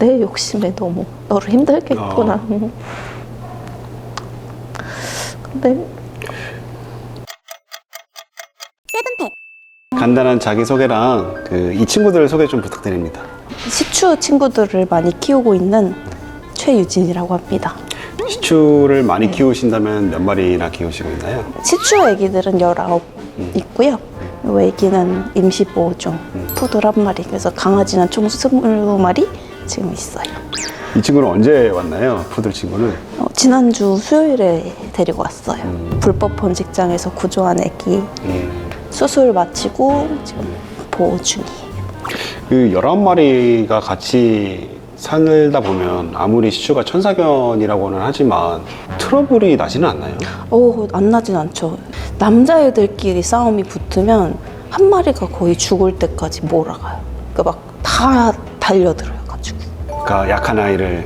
내 욕심에 너무 너를 힘들게 했구나. 어. 음. 근데 간단한 자기소개랑 그 이 친구들 소개 좀 부탁드립니다. 시추 친구들을 많이 키우고 있는 최유진이라고 합니다. 시추를 많이 키우신다면 몇 마리나 키우시고 있나요? 시추 애기들은 19 있고요. 요 애기는 임시 보호 중 푸들 한 마리. 그래서 강아지는 총 20마리 지금 있어요. 이 친구는 언제 왔나요? 푸들 친구는? 어, 지난주 수요일에 데리고 왔어요. 불법 번식장에서 구조한 애기 음, 수술 마치고 지금 보호 중이에요. 그 19마리가 같이 살다 보면 아무리 시추가 천사견이라고는 하지만 트러블이 나지는 않나요? 어, 안 나진 않죠. 남자애들끼리 싸움이 붙으면 한 마리가 거의 죽을 때까지 몰아가요. 그러니까 막 다 달려들어요. 그러니까 약한 아이를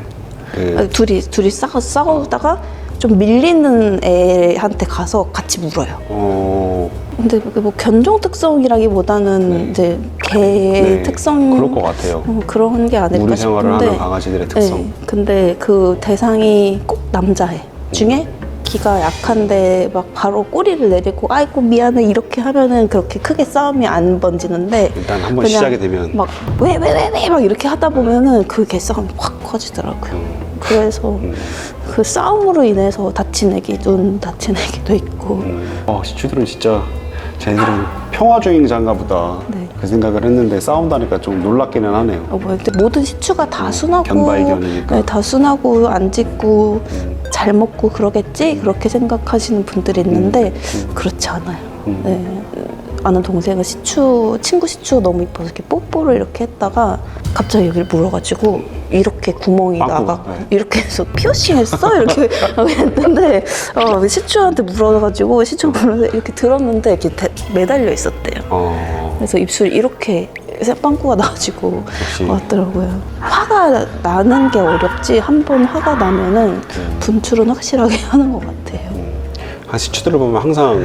그 둘이 둘이 싸우, 싸우다가 좀 밀리는 애한테 가서 같이 물어요. 어, 근데 그게 뭐 견종 특성이라기보다는 네. 이제 개 네, 특성 그럴 것 같아요. 어, 그런 게 아닐까 무리 생활을 싶은데. 하는 강아지들의 특성. 네, 근데 그 대상이 꼭 남자애 중에 기가 약한데 막 바로 꼬리를 내리고 아이고 미안해 이렇게 하면은 그렇게 크게 싸움이 안 번지는데 일단 한번 시작이 되면 막 왜 왜 왜 왜 막 이렇게 하다 보면은 그 개싸움이 확 커지더라고요. 음, 그래서 음, 그 싸움으로 인해서 다친 애기 눈 다친 애기도 있고 음. 어, 시추들은 진짜 쟤들은 평화주의자인가 보다 네. 그 생각을 했는데 싸운다니까 좀 놀랍기는 하네요. 어, 뭐 근데 모든 시추가 다 순하고 견바이견이니까. 네, 다 순하고 안 짖고 음. 잘 먹고 그러겠지 그렇게 생각하시는 분들이 있는데 그렇지 않아요. 음. 네. 아는 동생은 시추 친구 시추 너무 이뻐서 이렇게 뽀뽀를 이렇게 했다가 갑자기 여기를 물어가지고 이렇게 구멍이 빵꾸가, 나가 네. 이렇게 해서 피어싱 했어 이렇게 했는데 어, 시추한테 물어가지고 시추 물어서 이렇게 들었는데 이렇게 대- 매달려 있었대요. 어, 그래서 입술 이렇게 빵꾸가 나가지고 역시 왔더라고요. 화가 나는 게 어렵지 한 번 화가 나면은 분출은 확실하게 하는 것 같아요. 한 시추들을 보면 항상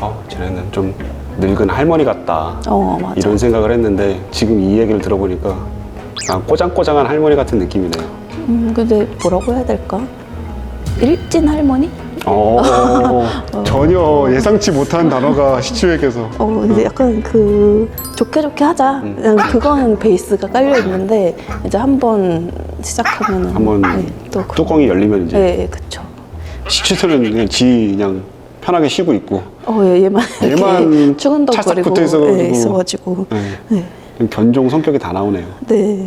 어, 쟤네는 좀 늙은 할머니 같다 어 맞아. 이런 생각을 했는데 지금 이 얘기를 들어보니까 아, 꼬장꼬장한 할머니 같은 느낌이네요. 음, 근데 뭐라고 해야 될까? 일진 할머니? 어, 전혀 예상치 못한 단어가 시추에게서 어 이제 약간 그 좋게 좋게 하자. 음. 그냥 그거는 베이스가 깔려 있는데 이제 한번 시작하면은 한번 네, 또 그, 뚜껑이 열리면 이제 네, 그쵸. 시추들은 그냥 지 그냥 편하게 쉬고 있고 어 예, 얘만 얘만 이렇게 추근덕거리고 찰싹 붙어 있어가지고. 네, 있어가지고 네. 네, 좀 견종 성격이 다 나오네요. 네.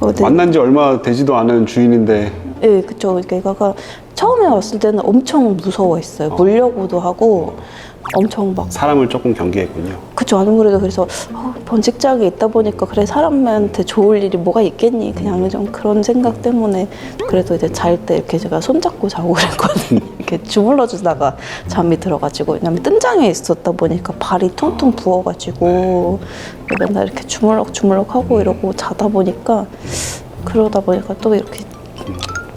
어, 네. 만난 지 얼마 되지도 않은 주인인데 예, 그쵸. 그러니까 얘가 처음에 왔을 때는 엄청 무서워했어요. 물려고도 하고 엄청 막 사람을 조금 경계했군요. 그쵸. 안 그래도 그래서 어, 번식장에 있다 보니까 그래 사람한테 좋을 일이 뭐가 있겠니? 그냥 좀 그런 생각 때문에 그래도 이제 잘 때 이렇게 제가 손잡고 자고 그랬거든요. 이렇게 주물러 주다가 잠이 들어가지고 왜냐면 뜬장에 있었다 보니까 발이 퉁퉁 부어가지고 맨날 이렇게 주물럭 주물럭 하고 이러고 자다 보니까 그러다 보니까 또 이렇게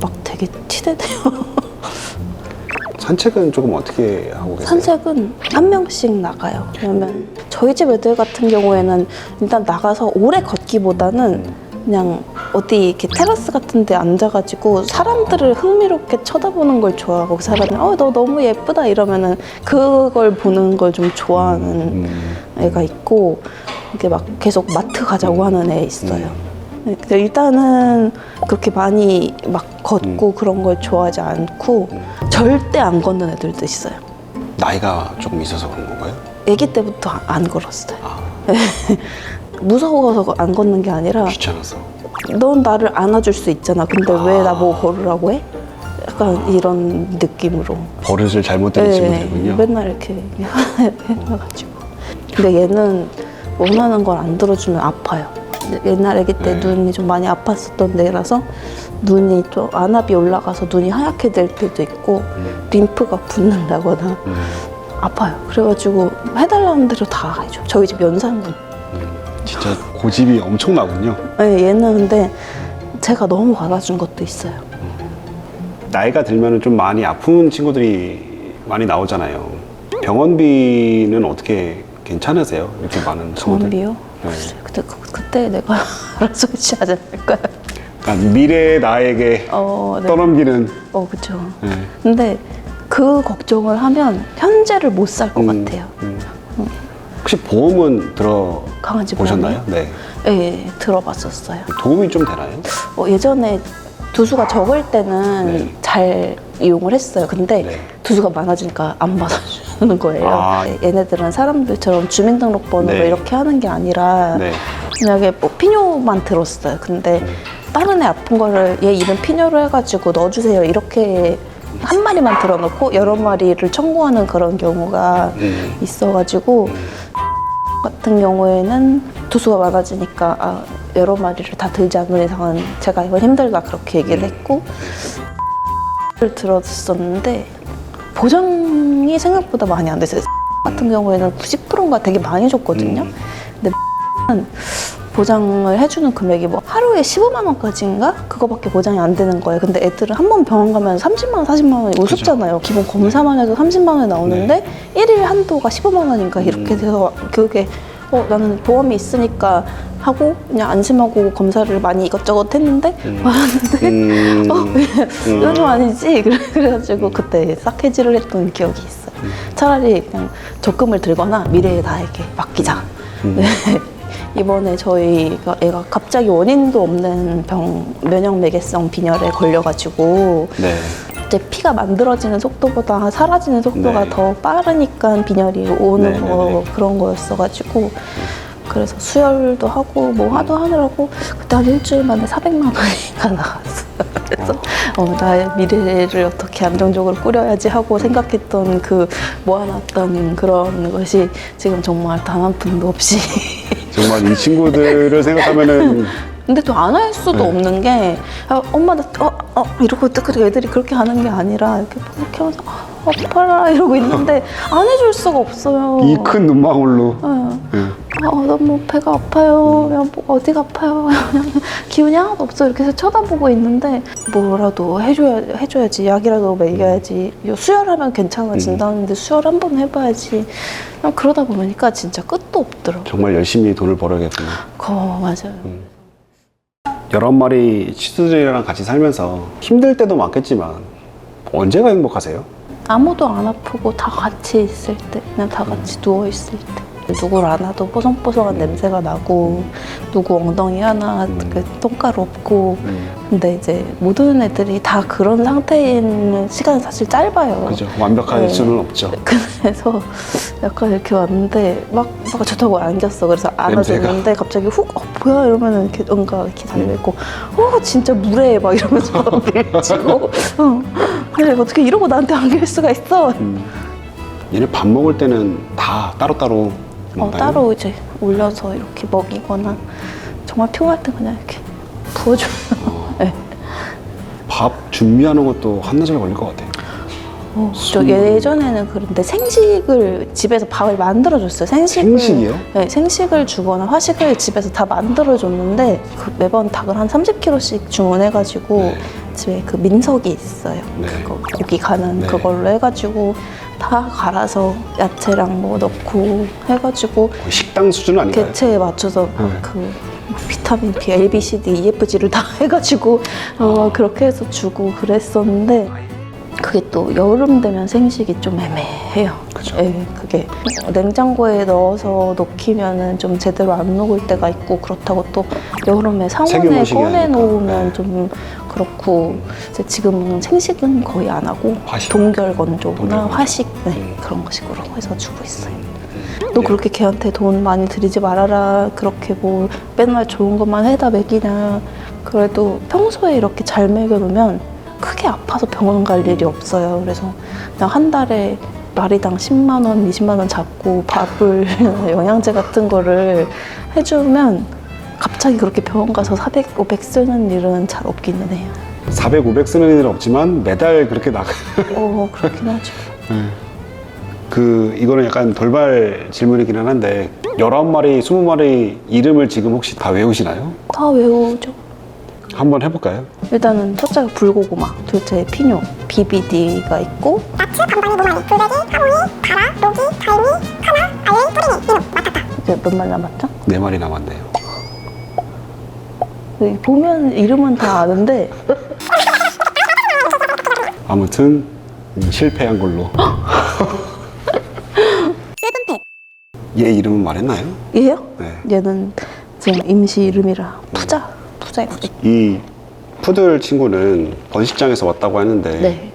막 되게 티대대요. 산책은 조금 어떻게 하고 계세요? 산책은 한 명씩 나가요. 왜냐면 저희 집 애들 같은 경우에는 일단 나가서 오래 걷기보다는 그냥 어디 이렇게 테라스 같은 데 앉아가지고 사람들을 흥미롭게 쳐다보는 걸 좋아하고 그 사람이 어 너 너무 예쁘다 이러면은 그걸 보는 걸 좀 좋아하는 음, 애가 있고 이렇게 막 계속 마트 가자고 하는 애 있어요. 네, 근데 일단은 그렇게 많이 막 걷고 그런 걸 좋아하지 않고 절대 안 걷는 애들도 있어요. 나이가 조금 있어서 그런 건가요? 아기 때부터 안- 안 걸었어요. 아, 무서워서 안 걷는 게 아니라 귀찮아서. 넌 나를 안아줄 수 있잖아. 근데 왜 아. 나보고 걸으라고 해? 약간 이런 느낌으로. 버릇을 잘못 들인 네. 맨날 이렇게 해가지고. 근데 얘는 원하는 걸 안 들어주면 아파요. 옛날 아기 때 네. 눈이 좀 많이 아팠었던 애라서 눈이 좀 안압이 올라가서 눈이 하얗게 될 때도 있고 음, 림프가 붓는다거나 음, 아파요. 그래가지고 해달라는 대로 다 해줘. 저희 집 연산군. 음. 진짜 고집이 엄청나군요. 네, 얘는 근데 제가 너무 받아준 것도 있어요. 나이가 들면 좀 많이 아픈 친구들이 많이 나오잖아요. 병원비는 어떻게 괜찮으세요? 이렇게 많은 친구들? 병원비요? 네. 그, 그때 내가 알아서 하지 않을까요? 약간 미래의 나에게 어, 네. 떠넘기는. 어, 그쵸. 네. 근데 그 걱정을 하면 현재를 못 살 것 음, 같아요. 음. 혹시 보험은 들어 강아지 보셨나요? 네. 네, 들어봤었어요. 도움이 좀 되나요? 어, 예전에 두수가 적을 때는 네. 잘 이용을 했어요. 근데 네. 두수가 많아지니까 안 받아 주는 거예요. 아. 얘네들은 사람들처럼 주민등록번호로 네. 이렇게 하는 게 아니라 네. 만약에 뭐 피뇨만 들었어요. 근데 다른 애 아픈 거를 얘 이름 피뇨로 해가지고 넣어주세요. 이렇게 한 마리만 들어놓고 여러 마리를 청구하는 그런 경우가 음. 있어가지고 같은 경우에는 두수가 많아지니까 아, 여러 마리를 다 들지 않는 이상은 제가 이건 힘들다 그렇게 얘기를 했고 를 들었었는데 보장이 생각보다 많이 안 됐어요. 같은 경우에는 90%가 되게 많이 줬거든요. 음. 근데 는 보장을 해주는 금액이 뭐 하루에 15만 원까지인가 그거밖에 보장이 안 되는 거예요. 근데 애들은 한 번 병원 가면 30만 원, 40만 원이 우습잖아요. 기본 검사만 해도 30만 원이 나오는데 일 1일 한도가 15만 원인가 이렇게 음. 돼서 그게 어 나는 보험이 있으니까 하고 그냥 안심하고 검사를 많이 이것저것 했는데 음. 받았는데 음. 어, 이건 좀 아니지. 그래- 그래가지고 그때 싹 해지를 했던 기억이 있어요. 차라리 그냥 적금을 들거나 미래의 나에게 맡기자. 음. 네. 이번에 저희가 애가 갑자기 원인도 없는 병 면역 매개성 빈혈에 걸려가지고 네. 이제 피가 만들어지는 속도보다 사라지는 속도가 네. 더 빠르니까 빈혈이 오는 네, 네, 거 네. 그런 거였어가지고 그래서 수혈도 하고 뭐 하도 하느라고 그때 한 일주일 만에 400만 원이가 나왔어요. 그래서 어, 나의 미래를 어떻게 안정적으로 꾸려야지 하고 생각했던 그 모아놨던 그런 것이 지금 정말 단 한 푼도 없이 정말 이 친구들을 생각하면은 근데 또 안 할 수도 네. 없는 게 아, 엄마 나 어, 어 이러고 또 그래 애들이 그렇게 하는 게 아니라 이렇게 이렇게 하면서 아, 아파라 이러고 있는데 안 해줄 수가 없어요. 이 큰 눈망울로. 네. 예. 아, 너무 배가 아파요. 그냥 뭐 어디가 아파요. 그냥 기운이 하나도 없어. 이렇게 해서 쳐다보고 있는데 뭐라도 해줘야, 해줘야지. 약이라도 먹여야지. 이거 수혈하면 괜찮아진다는데 수혈 한 번 해봐야지. 그냥 그러다 보니까 진짜 끝도 없더라고. 정말 열심히 돈을 벌어야겠군요. 거 맞아요. 여러 마리 치수들이랑 같이 살면서 힘들 때도 많겠지만 언제가 행복하세요? 아무도 안 아프고 다 같이 있을 때, 그냥 다 같이 누워 있을 때. 누구를 안아도 뽀송뽀송한 냄새가 나고 누구 엉덩이 하나 그 똥가루 없고 근데 이제 모든 애들이 다 그런 상태인 시간은 사실 짧아요. 그죠. 완벽할 네. 수는 없죠. 그래서 약간 이렇게 왔는데 막, 막 좋다고 안겼어. 그래서 안아줬는데 갑자기 훅, 어, 뭐야? 이러면 이렇게 뭔가 이렇게 달려있고, 어, 진짜 물에 막 이러면서 밀치고, 응. 그래, 어떻게 이러고 나한테 안길 수가 있어? 음. 얘네 밥 먹을 때는 다 따로따로 어, 먹나요? 따로 이제 올려서 이렇게 먹이거나, 정말 피곤할 때 그냥 이렇게 부어줘요. 네. 밥 준비하는 것도 한나절 걸릴 것 같아요. 어, 저 예전에는 그런데 생식을 집에서 밥을 만들어줬어요. 생식을, 생식이요? 네, 생식을 주거나 화식을 집에서 다 만들어줬는데 그 매번 닭을 한 30kg씩 주문해가지고 네. 집에 그 민석이 있어요. 네. 그거 고기 가는 네. 그걸로 해가지고 다 갈아서 야채랑 뭐 넣고 해가지고 거의 식당 수준은 아닌가요? 개체에 맞춰서 네. 그 비타민 B, A, B, C, D, E, F, G를 다 해가지고 어, 그렇게 해서 주고 그랬었는데 그게 또 여름 되면 생식이 좀 애매해요. 그죠. 예, 그게 냉장고에 넣어서 놓기면은 좀 제대로 안 녹을 때가 있고 그렇다고 또 여름에 상온에 세균무식이 꺼내 하니까. 놓으면 네. 좀 그렇고 이제 지금은 생식은 거의 안 하고 화식. 동결 건조나 동결. 화식 네, 음. 그런 거 식으로 해서 주고 있어요. 네. 너 그렇게 걔한테 돈 많이 들이지 말아라. 그렇게 뭐 맨날 좋은 것만 해다 먹이냐. 그래도 평소에 이렇게 잘 먹여놓으면 크게 아파서 병원 갈 일이 없어요. 그래서 그냥 한 달에 마리당 10만 원, 20만 원 잡고 밥을 영양제 같은 거를 해주면 갑자기 그렇게 병원 가서 400, 500 쓰는 일은 잘 없기는 해요. 400, 500 쓰는 일은 없지만 매달 그렇게 나가. 어, 그렇긴 하죠. 그 이거는 약간 돌발 질문이기는 한데 19마리, 20마리 이름을 지금 혹시 다 외우시나요? 다 외우죠. 한번 해볼까요? 일단은 첫째가 불고구마, 둘째 피뇨, BBD가 있고 야채, 반반이, 모마리, 불베기, 하모니, 가라, 로기, 갈미, 카나, 알렌, 뿌리니, 이놈, 마타타. 이제 몇 마리 남았죠? 네 마리 남았네요. 보면 이름은 다 아는데 아무튼 음, 실패한 걸로. 얘 이름은 말했나요? 얘요? 네. 얘는 지금 임시 이름이라 푸자 푸자 이 푸들 친구는 번식장에서 왔다고 하는데 네.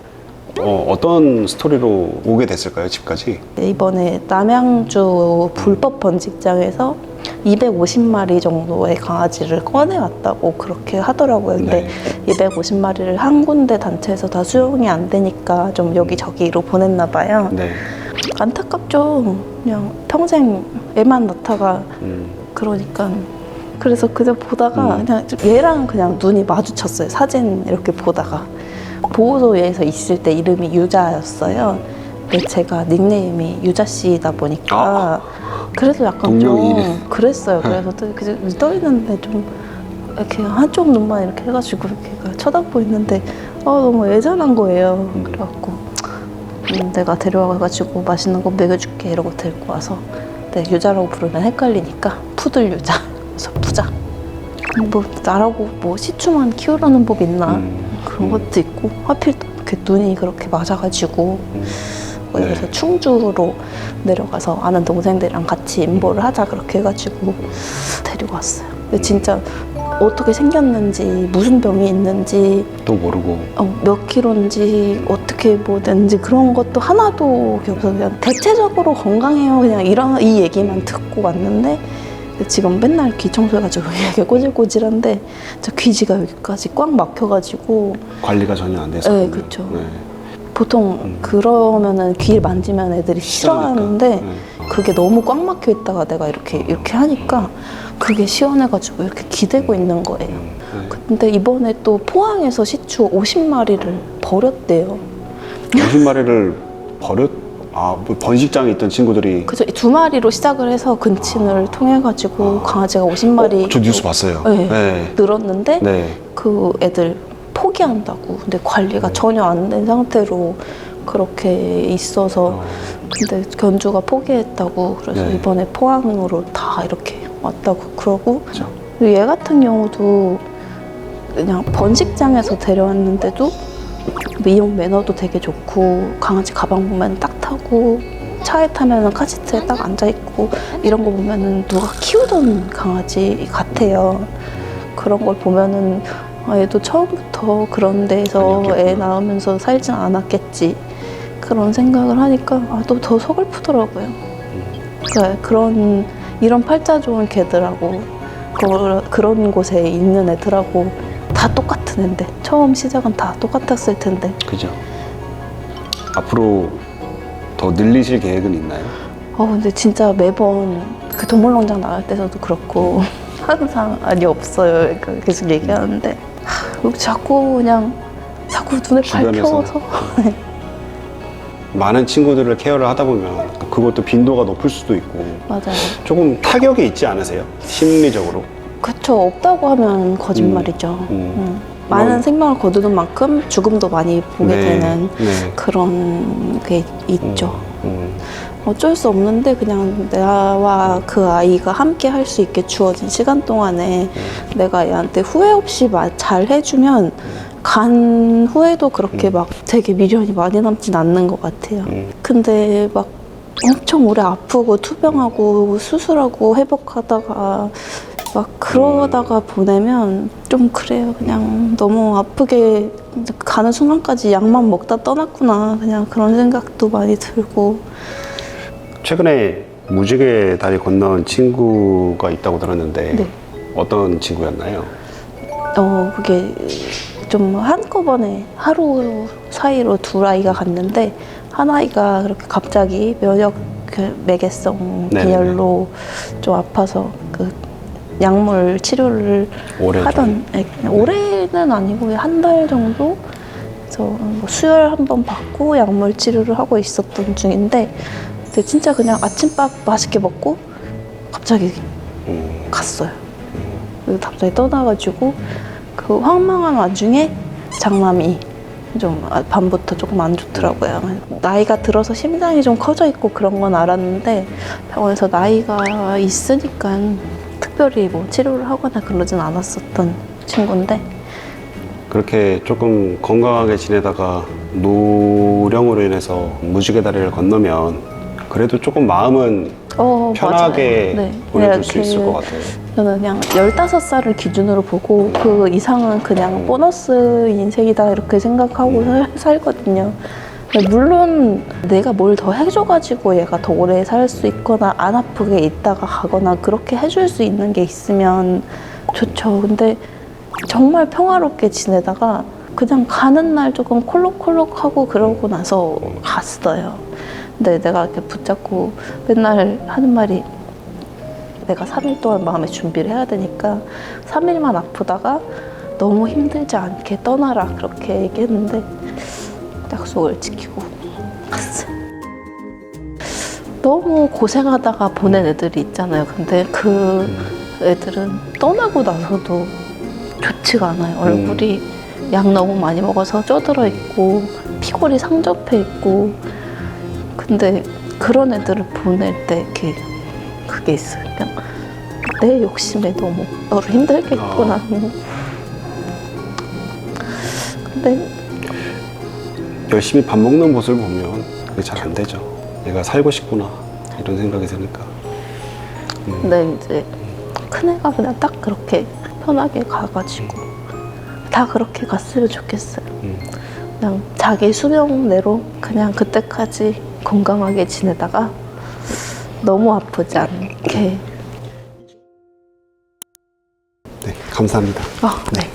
어, 어떤 스토리로 오게 됐을까요 집까지? 이번에 남양주 불법 번식장에서 250마리 정도의 강아지를 꺼내왔다고 그렇게 하더라고요. 근데 250마리를 한 군데 단체에서 다 수용이 안 되니까 좀 여기저기로 보냈나 봐요. 네. 안타깝죠. 그냥 평생 애만 낳다가 음, 그러니까 그래서 그냥 보다가 음. 그냥 좀 얘랑 그냥 눈이 마주쳤어요. 사진 이렇게 보다가 보호소에서 있을 때 이름이 유자였어요. 근데 제가 닉네임이 유자 씨다 보니까 그래서 약간 동명이인이네. 좀 그랬어요. 그래서 또 이렇게 떠 있는데 좀 이렇게 한쪽 눈만 이렇게 해가지고 이렇게 쳐다보고 있는데 아 너무 애잔한 거예요. 그래갖고 음, 내가 데려와가지고 맛있는 거 먹여줄게 이러고 데리고 와서 네, 유자라고 부르면 헷갈리니까 푸들 유자 그래서 푸자. 뭐 나라고 뭐 시추만 키우라는 법 있나? 음, 그런 것도 있고 하필 또 이렇게 눈이 그렇게 맞아가지고. 음. 그래서 네. 충주로 내려가서 아는 동생들이랑 같이 임보를 하자 그렇게 해가지고 데리고 왔어요. 근데 진짜 어떻게 생겼는지 무슨 병이 있는지 또 모르고. 어, 몇 킬로인지 어떻게 뭐 됐는지 그런 것도 하나도 기억 없어 그냥 대체적으로 건강해요. 그냥 이런 이 얘기만 듣고 왔는데 지금 맨날 귀 청소해가지고 이게 꼬질꼬질한데 저 귀지가 여기까지 꽉 막혀가지고 관리가 전혀 안 돼서 네, 그쵸. 네. 보통 음. 그러면은 귀를 만지면 애들이 싫어하는데 네. 그게 너무 꽉 막혀 있다가 내가 이렇게 이렇게 하니까 그게 시원해가지고 이렇게 기대고 있는 거예요. 네. 근데 이번에 또 포항에서 시추 50마리를 버렸대요. 50마리를 버렸 아, 뭐 번식장에 있던 친구들이 그죠? 두 마리로 시작을 해서 근친을 통해 가지고 강아지가 50마리 어, 저 뉴스 봤어요. 네. 네. 늘었는데 네. 그 애들 포기한다고. 근데 관리가 전혀 안 된 상태로 그렇게 있어서 어, 근데 견주가 포기했다고 그래서 네. 이번에 포항으로 다 이렇게 왔다고 그러고 그죠. 그리고 얘 같은 경우도 그냥 번식장에서 데려왔는데도 미용 매너도 되게 좋고 강아지 가방 보면 딱 타고 차에 타면은 카시트에 딱 앉아 있고 이런 거 보면은 누가 키우던 강아지 같아요. 그런 걸 보면은 아, 얘도 처음부터 그런 데서 애. 낳으면서 살진 않았겠지 그런 생각을 하니까 아, 또 더 서글프더라고요. 그러니까 그런 이런 팔자 좋은 개들하고 그, 그런 곳에 있는 애들하고 다 똑같은 애인데 처음 시작은 다 똑같았을 텐데 그죠. 앞으로 더 늘리실 계획은 있나요? 어 근데 진짜 매번 그 동물농장 나갈 때서도 그렇고 항상 아니 없어요 그러니까 계속 얘기하는데 하, 자꾸 그냥 자꾸 눈에 주변에서. 밟혀서 많은 친구들을 케어를 하다 보면 그것도 빈도가 높을 수도 있고 맞아요 조금 타격이 있지 않으세요? 심리적으로. 그쵸 없다고 하면 거짓말이죠 음. 음. 많은 그럼- 생명을 거두는 만큼 죽음도 많이 보게 네, 되는 네. 그런 게 있죠 음, 어쩔 수 없는데 그냥 나와 그 아이가 함께 할 수 있게 주어진 시간 동안에 내가 얘한테 후회 없이 마- 잘 해주면 간 후에도 그렇게 막 되게 미련이 많이 남진 않는 것 같아요. 음. 근데 막 엄청 오래 아프고 투병하고 수술하고 회복하다가 막 그러다가 보내면 좀 그래요. 그냥 너무 아프게 가는 순간까지 약만 먹다 떠났구나. 그냥 그런 생각도 많이 들고. 최근에 무지개 다리 건너온 친구가 있다고 들었는데 네. 어떤 친구였나요? 어, 그게 좀 한꺼번에 하루 사이로 두 아이가 갔는데 한 아이가 그렇게 갑자기 면역 그 매개성 네네네. 빈혈로 좀 아파서 그 약물 치료를 올해 하던 예, 올해는 아니고 한 달 정도 그래서 뭐 수혈 한 번 받고 약물 치료를 하고 있었던 중인데 근데 진짜 그냥 아침밥 맛있게 먹고 갑자기 음, 갔어요. 그리고 갑자기 떠나가지고 그 황망한 와중에 장남이 좀 아, 밤부터 조금 안 좋더라고요. 나이가 들어서 심장이 좀 커져 있고 그런 건 알았는데 병원에서 나이가 있으니까 특별히 뭐 치료를 하거나 그러진 않았었던 친구인데 그렇게 조금 건강하게 지내다가 노령으로 인해서 무지개 다리를 건너면 그래도 조금 마음은 어, 편하게 맞아요. 네. 보내줄 네, 수 있을 그것 같아요. 저는 그냥 15살을 기준으로 보고 그 이상은 그냥 보너스 인생이다 이렇게 생각하고 살, 살거든요. 근데 물론 내가 뭘 더 해줘가지고 얘가 더 오래 살 수 있거나 안 아프게 있다가 가거나 그렇게 해줄 수 있는 게 있으면 좋죠. 근데 정말 평화롭게 지내다가 그냥 가는 날 조금 콜록콜록하고 그러고 나서 갔어요. 근데 내가 이렇게 붙잡고 맨날 하는 말이 내가 3일 동안 마음의 준비를 해야 되니까 3일만 아프다가 너무 힘들지 않게 떠나라 그렇게 얘기했는데 약속을 지키고 갔어요. 너무 고생하다가 보낸 애들이 있잖아요. 근데 그 애들은 떠나고 나서도 좋지가 않아요. 얼굴이 약 너무 많이 먹어서 쪼들어 있고 피골이 상접해 있고 근데 그런 애들을 보낼 때 이렇게 그게 있어요. 그냥 내 욕심에 너무 너를 힘들게 했구나. 근데 열심히 밥 먹는 모습을 보면 그게 잘 안 되죠. 얘가 살고 싶구나 이런 생각이 드니까. 근데 이제 큰애가 그냥 딱 그렇게 편하게 가가지고 다 그렇게 갔으면 좋겠어요. 음. 그냥 자기 수명 내로 그냥 그때까지 건강하게 지내다가 너무 아프지 않게. 네, 감사합니다. 아, 네.